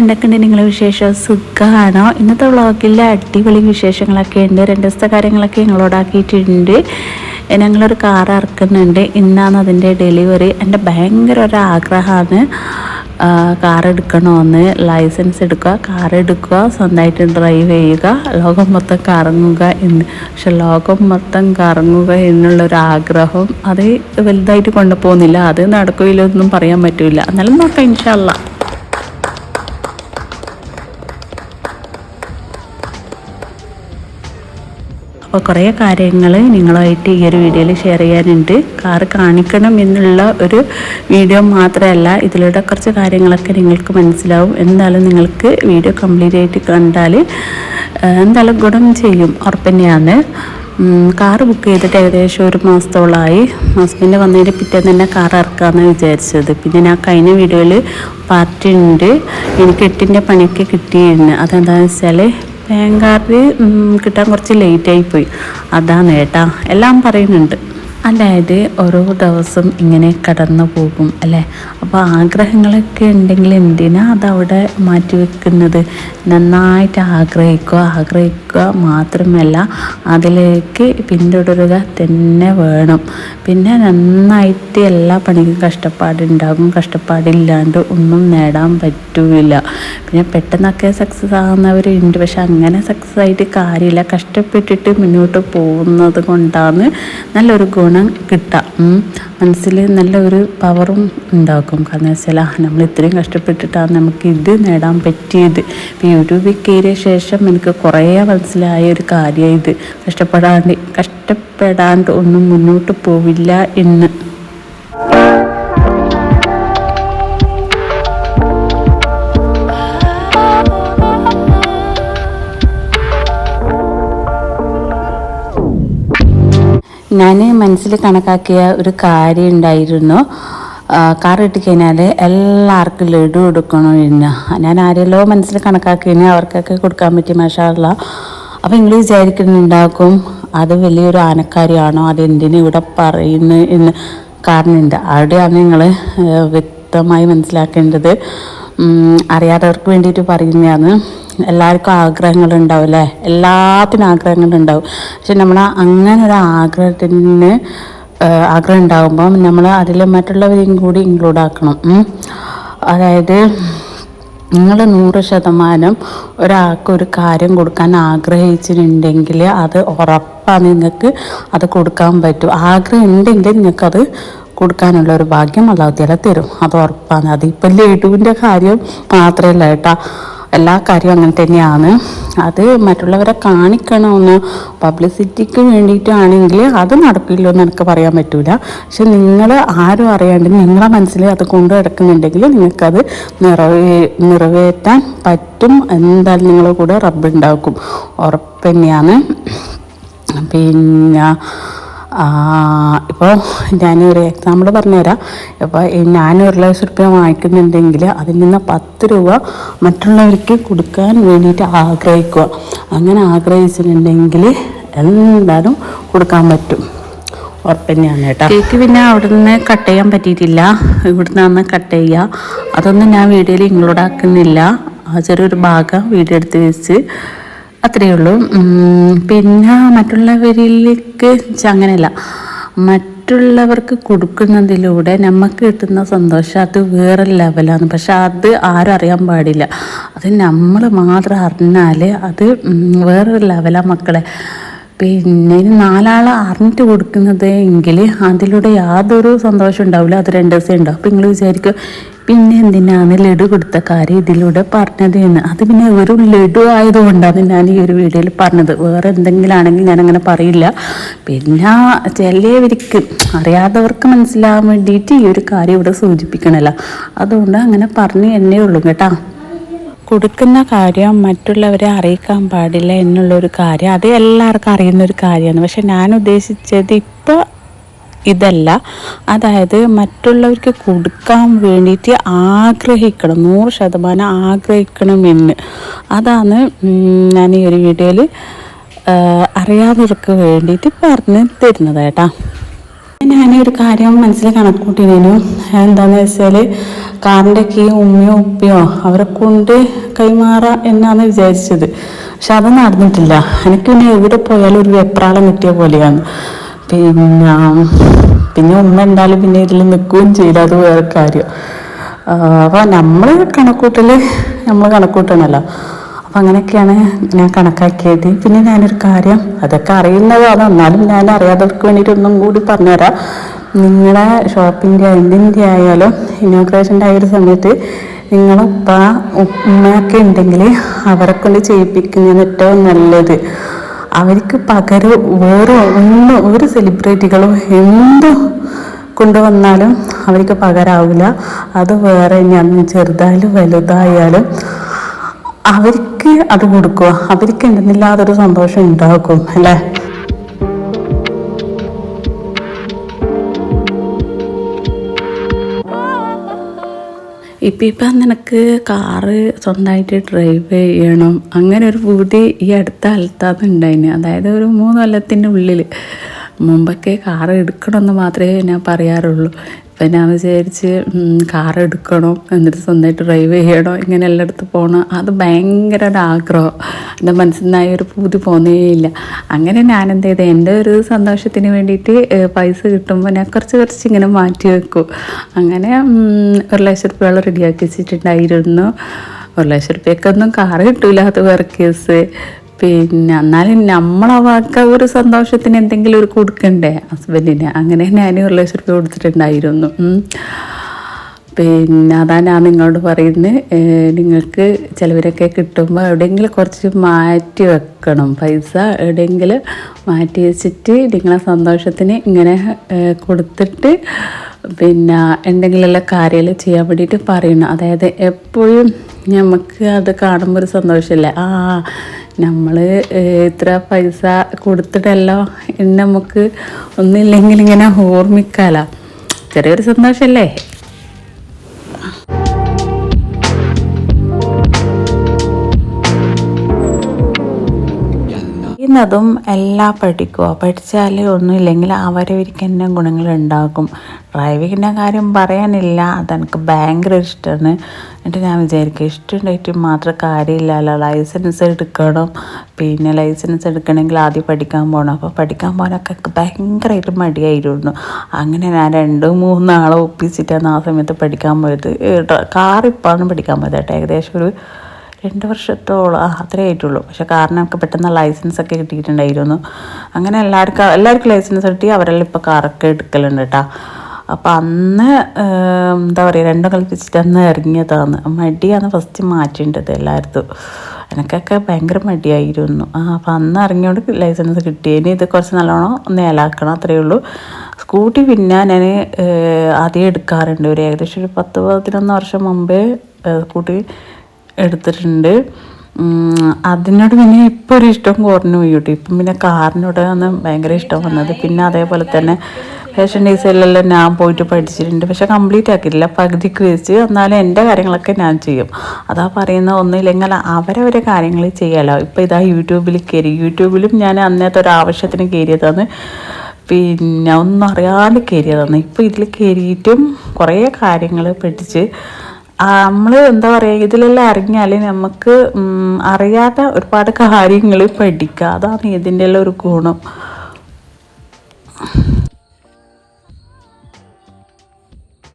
എന്തൊക്കെയുണ്ട് നിങ്ങളെ വിശേഷം? സുഖമാണോ ഇന്നത്തെ വ്ളോഗിൽ അടിപൊളി വിശേഷങ്ങളൊക്കെ ഉണ്ട്. രണ്ട് ദിവസത്തെ കാര്യങ്ങളൊക്കെ ഞങ്ങളോടാക്കിയിട്ടുണ്ട് ഞങ്ങളൊരു കാർ ഇറക്കുന്നുണ്ട്. ഇന്നാണ് അതിന്റെ ഡെലിവറി. എന്റെ ഭയങ്കര ഒരു ആഗ്രഹമാണ്. കാർ എടുക്കണമെന്ന് ലൈസൻസ് എടുക്കുക കാർ എടുക്കുക സ്വന്തമായിട്ട് ഡ്രൈവ് ചെയ്യുക ലോകം മൊത്തം കറങ്ങുക എന്ന്. പക്ഷെ ലോകം മൊത്തം കറങ്ങുക എന്നുള്ളൊരു ആഗ്രഹം അത് വലുതായിട്ട് കൊണ്ടുപോകുന്നില്ല. അത് നടക്കുകയില്ലൊന്നും പറയാൻ പറ്റില്ല എന്നാലും നോക്കാം ഇൻഷല്ല അപ്പോൾ കുറേ കാര്യങ്ങൾ നിങ്ങളുമായിട്ട് ഈ ഒരു വീഡിയോയിൽ ഷെയർ ചെയ്യാനുണ്ട്. കാർ കാണിക്കണം എന്നുള്ള ഒരു വീഡിയോ മാത്രമല്ല ഇതിലൂടെ കുറച്ച് കാര്യങ്ങളൊക്കെ നിങ്ങൾക്ക് മനസ്സിലാവും. എന്തായാലും നിങ്ങൾക്ക് വീഡിയോ കംപ്ലീറ്റ് ആയിട്ട് കണ്ടാൽ എന്തായാലും ഗുണം ചെയ്യും. ഉറപ്പന്നെയാണ്. കാർ ബുക്ക് ചെയ്തിട്ട് ഏകദേശം ഒരു മാസത്തോളമായി ഹസ്ബൻഡ് വന്നതിന് പിറ്റേന്ന് തന്നെ കാർ ഇറക്കാമെന്ന് വിചാരിച്ചത്. പിന്നെ ഞാൻ കഴിഞ്ഞ വീഡിയോയിൽ പാർട്ടി ഉണ്ട് എനിക്ക് എട്ടിന്റെ പണിയൊക്കെ കിട്ടിയിരുന്നു അതെന്താണെന്ന് വെച്ചാൽ കാർഡ് കിട്ടാൻ കുറച്ച് ലേറ്റായി പോയി. അതാണ് കേട്ടാ എല്ലാം പറയുന്നുണ്ട്. അതായത് ഓരോ ദിവസം ഇങ്ങനെ കടന്നു പോകും അല്ലേ? അപ്പോൾ ആഗ്രഹങ്ങളൊക്കെ ഉണ്ടെങ്കിൽ എന്തിനാ അതവിടെ മാറ്റി വെക്കുന്നത്? നന്നായിട്ട് ആഗ്രഹിക്കുക ആഗ്രഹിക്കുക മാത്രമല്ല അതിലേക്ക് പിന്തുടരുക തന്നെ വേണം. പിന്നെ നന്നായിട്ട് എല്ലാ പണിക്കും കഷ്ടപ്പാടുണ്ടാകും കഷ്ടപ്പാടില്ലാണ്ട് ഒന്നും നേടാൻ പറ്റൂല. പിന്നെ പെട്ടെന്നൊക്കെ സക്സസ് ആകുന്നവരുണ്ട് പക്ഷെ അങ്ങനെ സക്സസ് ആയിട്ട് കാര്യമില്ല. കഷ്ടപ്പെട്ടിട്ട് മുന്നോട്ട് പോകുന്നത് കൊണ്ടാണ് നല്ലൊരു ഗുണം കിട്ടുക കിട്ടാം. മനസ്സിൽ നല്ലൊരു പവറും ഉണ്ടാക്കും കാരണം വെച്ചാൽ നമ്മൾ ഇത്രയും കഷ്ടപ്പെട്ടിട്ടാണ് നമുക്ക് ഇത് നേടാൻ പറ്റിയത്. ഇപ്പോൾ യൂട്യൂബിൽ കയറിയ ശേഷം എനിക്ക് കുറേ മനസ്സിലായ ഒരു കാര്യം ഇത്. കഷ്ടപ്പെടാണ്ട് കഷ്ടപ്പെടാണ്ട് ഒന്നും മുന്നോട്ട് പോവില്ല എന്ന്. ഞാൻ മനസ്സിൽ കണക്കാക്കിയ ഒരു കാര്യം ഉണ്ടായിരുന്നു. കാർ കിട്ടിക്കഴിഞ്ഞാൽ എല്ലാവർക്കും ലഡു കൊടുക്കണോ എന്ന്. ഞാൻ ആരെല്ലോ മനസ്സിൽ കണക്കാക്കിയതിന് അവർക്കൊക്കെ കൊടുക്കാൻ പറ്റി മാഷാറില്ല അപ്പോൾ നിങ്ങൾ വിചാരിക്കുന്നുണ്ടാക്കും അത് വലിയൊരു ആനക്കാരിയാണോ അത് എന്തിനു ഇവിടെ പറയുന്നു എന്ന്. കാരണമുണ്ട് അവിടെയാണ് നിങ്ങൾ വ്യക്തമായി മനസ്സിലാക്കേണ്ടത്. അറിയാത്തവർക്ക് വേണ്ടിയിട്ട് പറയുന്നതാണ്. എല്ലാവർക്കും ആഗ്രഹങ്ങളുണ്ടാവും അല്ലേ എല്ലാത്തിനും ആഗ്രഹങ്ങളുണ്ടാവും. പക്ഷെ നമ്മൾ അങ്ങനെ ഒരു ആഗ്രഹത്തിന് ആഗ്രഹം ഉണ്ടാകുമ്പോൾ നമ്മൾ അതിൽ മറ്റുള്ളവരെയും കൂടി ഇൻക്ലൂഡ് ആക്കണം. അതായത് നിങ്ങൾ നൂറ് ശതമാനം ഒരാൾക്ക് ഒരു കാര്യം കൊടുക്കാൻ ആഗ്രഹിച്ചിട്ടുണ്ടെങ്കിൽ അത് ഉറപ്പാണ് നിങ്ങൾക്ക് അത് കൊടുക്കാൻ പറ്റും. ആഗ്രഹം ഉണ്ടെങ്കിൽ നിങ്ങൾക്കത് കൊടുക്കാനുള്ള ഒരു ഭാഗ്യം അല്ലാതെ തരും. അത് ഉറപ്പാണ്. അതിപ്പോൾ ലഡുവിന്റെ കാര്യം മാത്രമല്ല കേട്ടോ. എല്ലാ കാര്യവും അങ്ങനെ തന്നെയാണ്. അത് മറ്റുള്ളവരെ കാണിക്കണമെന്ന് പബ്ലിസിറ്റിക്ക് വേണ്ടിയിട്ടാണെങ്കിൽ അത് നടക്കില്ലോ എന്ന് എനിക്ക് പറയാൻ പറ്റില്ല പക്ഷെ നിങ്ങൾ ആരും അറിയാണ്ട് നിങ്ങളെ മനസ്സിൽ അത് കൊണ്ടു കിടക്കുന്നുണ്ടെങ്കിൽ നിങ്ങൾക്കത് നിറവേ നിറവേറ്റാൻ പറ്റും എന്തായാലും നിങ്ങളുടെ കൂടെ റബ്ബ് ഉണ്ടാക്കും. ഉറപ്പ് തന്നെയാണ്. പിന്നെ ഇപ്പോൾ ഞാനൊരു എക്സാമ്പിൾ പറഞ്ഞുതരാം. ഇപ്പോൾ ഞാൻ ഒരു ലക്ഷം റുപ്യ വാങ്ങിക്കുന്നുണ്ടെങ്കിൽ അതിൽ നിന്ന് പത്ത് രൂപ മറ്റുള്ളവർക്ക് കൊടുക്കാൻ വേണ്ടിയിട്ട് ആഗ്രഹിക്കുക. അങ്ങനെ ആഗ്രഹിച്ചിട്ടുണ്ടെങ്കിൽ എന്തായാലും കൊടുക്കാൻ പറ്റും. ഉറപ്പന്നെയാണ് കേട്ടോ. കേക്ക് പിന്നെ അവിടെ നിന്ന് കട്ട് ചെയ്യാൻ പറ്റിയിട്ടില്ല. ഇവിടുന്ന് അന്ന് കട്ട് ചെയ്യുക. അതൊന്നും ഞാൻ വീഡിയോയിൽ ഇൻക്ലൂഡ് ആക്കുന്നില്ല. ആ ചെറിയൊരു ഭാഗം വീഡിയോ എടുത്ത് വെച്ച് അത്രയേ ഉള്ളൂ. പിന്നെ മറ്റുള്ളവരിലേക്ക് അങ്ങനെയല്ല. മറ്റുള്ളവർക്ക് കൊടുക്കുന്നതിലൂടെ നമുക്ക് കിട്ടുന്ന സന്തോഷം അത് വേറെ ലെവലാണ്. പക്ഷെ അത് ആരും അറിയാൻ പാടില്ല. അത് നമ്മൾ മാത്രം അറിഞ്ഞാൽ അത് വേറൊരു ലെവലാണ് മക്കളെ. പിന്നെ നാലാൾ അറിഞ്ഞിട്ട് കൊടുക്കുന്നത് എങ്കിൽ അതിലൂടെ യാതൊരു സന്തോഷം ഉണ്ടാവില്ല അത് രണ്ട് ദിവസം ഉണ്ടാവും. അപ്പം നിങ്ങൾ വിചാരിക്കും പിന്നെ എന്തിനാണ് ലഡു കൊടുത്ത കാര്യം ഇതിലൂടെ പറഞ്ഞത് എന്ന്? അത് പിന്നെ ഒരു ലഡു ആയതുകൊണ്ടാണ് ഞാൻ ഈ ഒരു വീഡിയോയിൽ പറഞ്ഞത്. വേറെ എന്തെങ്കിലും ആണെങ്കിൽ ഞാൻ അങ്ങനെ പറയില്ല. പിന്നെ ചിലവർക്ക് അറിയാത്തവർക്ക് മനസ്സിലാവാൻ വേണ്ടിയിട്ട് ഈ ഒരു കാര്യം ഇവിടെ സൂചിപ്പിക്കണമല്ലോ അതുകൊണ്ട് അങ്ങനെ പറഞ്ഞു എന്നേ ഉള്ളൂ കേട്ടോ. കൊടുക്കുന്ന കാര്യം മറ്റുള്ളവരെ അറിയിക്കാൻ പാടില്ല എന്നുള്ളൊരു കാര്യം. അത് എല്ലാവർക്കും അറിയുന്ന ഒരു കാര്യമാണ്. പക്ഷെ ഞാൻ ഉദ്ദേശിച്ചത് ഇപ്പോൾ ഇതല്ല. അതായത് മറ്റുള്ളവർക്ക് കൊടുക്കാൻ വേണ്ടിയിട്ട് ആഗ്രഹിക്കണം. നൂറ് ശതമാനം ആഗ്രഹിക്കണമെന്ന്. അതാണ് ഞാൻ ഈ ഒരു വീഡിയോയിൽ അറിയാത്തവർക്ക് വേണ്ടിയിട്ട് പറഞ്ഞു തരുന്നത് കേട്ടോ. ഞാനൊരു കാര്യം മനസ്സിൽ കണക്കൂട്ടിയിരുന്നു എന്താണെന്ന് വെച്ചാൽ കാറിന്റെ കീ ഉമ്മയോ ഉപ്പയോ അവരെ കൊണ്ട് കൈമാറാം എന്നാണ് വിചാരിച്ചത്. പക്ഷെ അത് നടന്നിട്ടില്ല. എനിക്ക് പിന്നെ എവിടെ പോയാലും ഒരു വെപ്രാളം കിട്ടിയ പോലെയാണ്. പിന്നെ പിന്നെ ഉമ്മ എന്തായാലും പിന്നെ ഇതിൽ നിൽക്കുകയും ചെയ്യില്ല അത് വേറെ കാര്യം. അപ്പോൾ നമ്മൾ കണക്കൂട്ടൽ നമ്മൾ കണക്കൂട്ടണമല്ലോ അപ്പം അങ്ങനെയൊക്കെയാണ് ഞാൻ കണക്കാക്കിയത്. പിന്നെ ഞാനൊരു കാര്യം അതൊക്കെ അറിയുന്നതാണ് എന്നാലും ഞാൻ അറിയാത്തവർക്ക് വേണ്ടിയിട്ട് ഒന്നും കൂടി പറഞ്ഞുതരാം. നിങ്ങളുടെ ഷോപ്പിന്റെ എന്തിന്റെ ആയാലും ഇനോഗ്രേഷന്റെ ആയ ഒരു സമയത്ത് നിങ്ങളുപ്പ ഉമ്മയൊക്കെ ഉണ്ടെങ്കിൽ അവരെ കൊണ്ട് ചെയ്യിപ്പിക്കുന്നതിന് ഏറ്റവും നല്ലത്. അവർക്ക് പകരം വേറെ ഒന്നും ഒരു സെലിബ്രിറ്റികളും എന്ത് കൊണ്ടുവന്നാലും അവർക്ക് പകരാവില്ല. അത് വേറെ ഞാൻ ചെറുതായാലും വലുതായാലും അവർക്ക് അത് കൊടുക്കുക. അവർക്ക് എന്തെന്നില്ലാതൊരു സന്തോഷം ഉണ്ടാക്കും അല്ലേ? ഇപ്പം ഇപ്പം നിനക്ക് കാറ് സ്വന്തമായിട്ട് ഡ്രൈവ് ചെയ്യണം. അങ്ങനെ ഒരു പൂതി ഈ അടുത്ത കാലത്താണ് ഉണ്ടായിന് അതായത് ഒരു മൂന്ന് കൊല്ലത്തിന്റെ ഉള്ളിൽ മുമ്പൊക്കെ കാറ് എടുക്കണമെന്ന് മാത്രമേ ഞാൻ പറയാറുള്ളൂ. ഇപ്പം ഞാൻ വിചാരിച്ച് കാർ എടുക്കണോ എന്നിട്ട് സ്വന്തമായിട്ട് ഡ്രൈവ് ചെയ്യണോ ഇങ്ങനെ എല്ലായിടത്തും പോകണം അത് ഭയങ്കര ഒരു ആഗ്രഹം. എന്റെ മനസ്സിൽ നിന്നായി ഒരു പൂതി പോന്നേയില്ല അങ്ങനെ ഞാൻ എന്ത് ചെയ്തത് എന്റെ ഒരു സന്തോഷത്തിന് വേണ്ടിയിട്ട് പൈസ കിട്ടുമ്പോൾ ഞാൻ കുറച്ച് കുറച്ച് ഇങ്ങനെ മാറ്റി വെക്കും. അങ്ങനെ ഒരു ലക്ഷം രൂപയോളം റെഡിയാക്കി വെച്ചിട്ടുണ്ടായിരുന്നു. ഒരു ലക്ഷം റുപ്യക്കൊന്നും കാറ് കിട്ടൂല അത് കേസ് പിന്നെ എന്നാലും നമ്മളവർക്ക് ഒരു സന്തോഷത്തിന് എന്തെങ്കിലും ഒരു കൊടുക്കണ്ടേ? ഹസ്ബൻഡിന്. അങ്ങനെ ഞാൻ ലക്ഷം രൂപ കൊടുത്തിട്ടുണ്ടായിരുന്നു പിന്നെ അതാ ഞാൻ നിങ്ങളോട് പറയുന്നത് നിങ്ങൾക്ക് ചിലവരൊക്കെ കിട്ടുമ്പോൾ എവിടെയെങ്കിലും കുറച്ച് മാറ്റി വെക്കണം. പൈസ എവിടെയെങ്കിലും മാറ്റി വെച്ചിട്ട് നിങ്ങളെ സന്തോഷത്തിന് ഇങ്ങനെ കൊടുത്തിട്ട് പിന്നെ എന്തെങ്കിലുമുള്ള കാര്യങ്ങൾ ചെയ്യാൻ വേണ്ടിയിട്ട് പറയണം. അതായത് എപ്പോഴും നമുക്ക് അത് കാണുമ്പോൾ ഒരു സന്തോഷമല്ലേ ആ നമ്മൾ ഇത്ര പൈസ കൊടുത്തിട്ടല്ലോ. നമുക്ക് ഒന്നില്ലെങ്കിൽ ഇങ്ങനെ ഓർമ്മിക്കാലോ. ചെറിയൊരു സന്തോഷമല്ലേ ചെയ്യുന്നതും എല്ലാം പഠിക്കുക പഠിച്ചാലേ ഒന്നുമില്ലെങ്കിൽ അവരവർക്ക് തന്നെ ഗുണങ്ങളുണ്ടാകും ഡ്രൈവിങ്ങിന്റെ കാര്യം പറയാനില്ല. അതെനിക്ക് ഭയങ്കര ഇഷ്ടമാണ് എന്നിട്ട് ഞാൻ വിചാരിക്കും ഇഷ്ടമുണ്ടായിട്ട് മാത്രം കാര്യമില്ലല്ലോ ലൈസൻസ് എടുക്കണം. പിന്നെ ലൈസൻസ് എടുക്കണമെങ്കിൽ ആദ്യം പഠിക്കാൻ പോകണം അപ്പോൾ പഠിക്കാൻ പോകാനൊക്കെ ഭയങ്കരമായിട്ട് മടിയായിരുന്നു. അങ്ങനെ ഞാൻ രണ്ട് മൂന്നാളെ ഒപ്പിച്ചിട്ടാണ് ആ സമയത്ത് പഠിക്കാൻ പോയത്. കാറിപ്പോഴാണ് പഠിക്കാൻ പോയത് കേട്ടോ. ഏകദേശം ഒരു രണ്ട് വർഷത്തോളം ആ അത്രേ ആയിട്ടുള്ളൂ. പക്ഷേ കാരണം എനിക്ക് പെട്ടെന്ന് ലൈസൻസ് ഒക്കെ കിട്ടിയിട്ടുണ്ടായിരുന്നു. അങ്ങനെ എല്ലാവർക്കും എല്ലാവർക്കും ലൈസൻസ് കിട്ടി അവരെല്ലാം ഇപ്പോൾ കാറൊക്കെ എടുക്കലുണ്ട് കേട്ടോ. അപ്പം അന്ന് എന്താ പറയുക രണ്ടും കളിപ്പിച്ചിട്ട് അന്ന് ഇറങ്ങിയതാണ്. മടിയാണ് ഫസ്റ്റ് മാറ്റേണ്ടത് എല്ലായിടത്തും. എനിക്കൊക്കെ ഭയങ്കര മടിയായിരുന്നു. ആ അപ്പം അന്ന് ഇറങ്ങിയോണ്ട് ലൈസൻസ് കിട്ടി ഇനി ഇത് കുറച്ച് നല്ലോണം നേലാക്കണം അത്രയേ ഉള്ളൂ. സ്കൂട്ടി പിന്നെ ഞാൻ ആദ്യം എടുക്കാറുണ്ട്. ഒരു ഏകദേശം ഒരു പത്ത് പതിനൊന്ന് വർഷം മുമ്പേ സ്കൂട്ടി എടുത്തിട്ടുണ്ട്. അതിനോട് പിന്നെ ഇപ്പോൾ ഒരു ഇഷ്ടം കുറഞ്ഞു പോയി കേട്ടോ ഇപ്പം പിന്നെ കാറിനോടാണ് ഭയങ്കര ഇഷ്ടം വന്നത്. പിന്നെ അതേപോലെ തന്നെ ഫാഷൻ ഡിസൈനിലെല്ലാം ഞാൻ പോയിട്ട് പഠിച്ചിട്ടുണ്ട്. പക്ഷെ കംപ്ലീറ്റ് ആക്കിയില്ല പകുതിക്ക് വെച്ച് എന്നാലും എന്റെ കാര്യങ്ങളൊക്കെ ഞാൻ ചെയ്യും. അതാ പറയുന്ന ഒന്നുമില്ലെങ്കിൽ അവരവരെ കാര്യങ്ങൾ ചെയ്യാലോ. ഇപ്പോൾ ഇതാ യൂട്യൂബിൽ കയറി. യൂട്യൂബിലും ഞാൻ അന്നത്തെ ഒരു ആവശ്യത്തിന് കയറിയതാണ്. പിന്നെ ഒന്നും അറിയാതെ കയറിയതാണ്. ഇപ്പോൾ ഇതിൽ കയറിയിട്ടും കുറേ കാര്യങ്ങൾ പഠിച്ച് നമ്മൾ എന്താ പറയുക ഇതിലെല്ലാം അറിഞ്ഞാൽ നമുക്ക് അറിയാത്ത ഒരുപാട് കാര്യങ്ങൾ പഠിക്കുക അതാണ് ഇതിന്റെ എല്ലാം ഒരു ഗുണം.